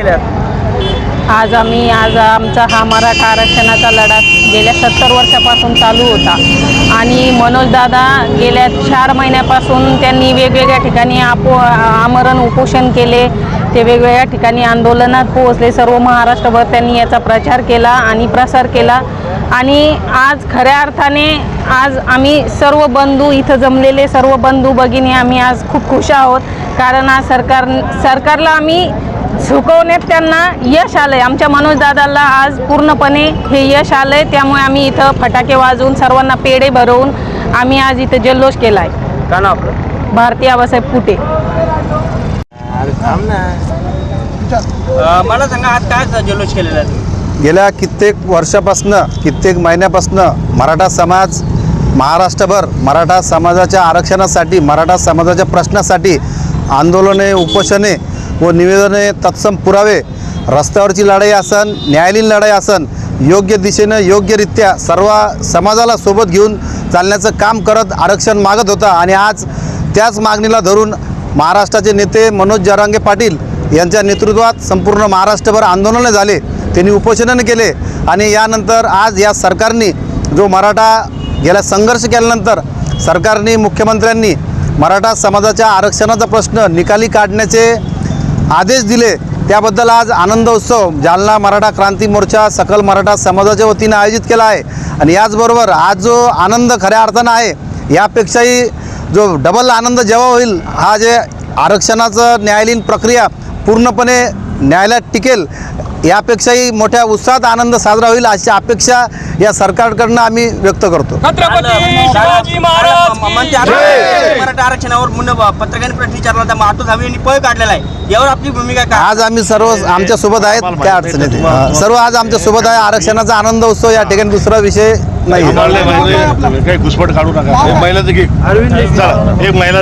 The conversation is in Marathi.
केल्यात? आज आम्ही आज आमचा हा मराठा आरक्षणाचा लढा गेल्या सत्तर वर्षापासून चालू होता. आणि मनोजदादा गेल्या चार महिन्यापासून त्यांनी वेगवेगळ्या ठिकाणी आपो आमरण उपोषण केले. ते वेगवेगळ्या ठिकाणी आंदोलनात पोहोचले. सर्व महाराष्ट्रभर त्यांनी याचा प्रचार केला आणि प्रसार केला. आणि आज खऱ्या अर्थाने आज आम्ही सर्व बंधू इथं जमलेले सर्व बंधू भगिनी आम्ही आज खूप खुश आहोत. कारण आज सरकार सरकारला आम्ही झुकवण्यात त्यांना यश आलंय. आमच्या मनोज दादाला आज पूर्णपणे हे यश आलंय. त्यामुळे आम्ही इथं फटाके वाजवून सर्वांना पेढे भरवून आम्ही आज इथं जल्लोष केला आहे का नाव आपलं? भारती आबासाहेब कुटे. अं, मला सांगा आज काय जल्लोष केलेला आहे तुम्ही? गेल्या कित्येक वर्षापासनं कित्येक महिन्यापासनं मराठा समाज महाराष्ट्रभर मराठा समाजाच्या आरक्षणासाठी मराठा समाजाच्या प्रश्नासाठी आंदोलने उपोषणे व निवेदने तत्सम पुरावे. रस्त्यावरची लढाई असन न्यायालयीन लढाई असन योग्य दिशेनं योग्यरित्या सर्व समाजाला सोबत घेऊन चालण्याचं काम करत आरक्षण मागत होता. आणि आज त्याच मागणीला धरून महाराष्ट्राचे नेते मनोज जरांगे पाटील यांच्या नेतृत्वात संपूर्ण महाराष्ट्रभर आंदोलनं झाले. त्यांनी उपोषणं केले. आणि यानंतर आज या सरकारने जो मराठा गेला संघर्ष केल्यानंतर सरकारने मुख्यमंत्र्यांनी मराठा समाजाच्या आरक्षणाचा प्रश्न निकाली काढण्याचे आदेश दिले. त्याबद्दल आज आनंद उत्सव जालना मराठा क्रांती मोर्चा सकल मराठा समाजाच्या वतीनं आयोजित केला आहे. आणि याचबरोबर आज जो आनंद खऱ्या अर्थानं आहे यापेक्षाही जो डबल आनंद जेव्हा होईल हा जे आरक्षणाचं न्यायालयीन प्रक्रिया पूर्णपणे न्यायालयात टिकेल यापेक्षाही मोठ्या उत्साहात आनंद साजरा होईल अशी अपेक्षा या सरकारकडनं आम्ही व्यक्त करतो. शिवाजी महाराज मराठा आरक्षणावर मुन्न पत्रकारांनी प्रश्न विचारला होता मातू धावी यांनी पळ काढलेला आहे. यावर आपली भूमिका काय? आज आम्ही सर्व आमच्यासोबत आहेत काय अडचण येते हा, सर्व आज आमच्यासोबत आहे. आरक्षणाचा आनंद उत्सव या ठिकाणी दुसरा विषय नाही. काही घुसपट काढू नका. चला एक महिला